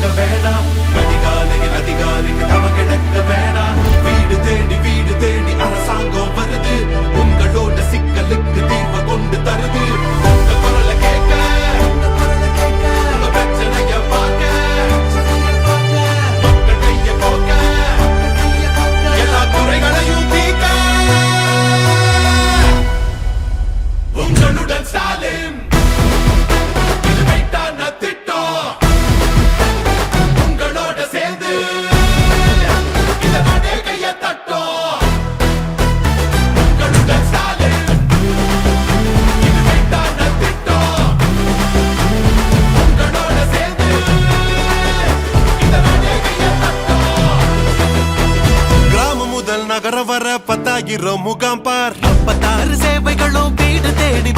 the band. வர வர பத்தாகிற முகாம் பார். அப்பத்தாறு சேவைகளும் வீடு தேடி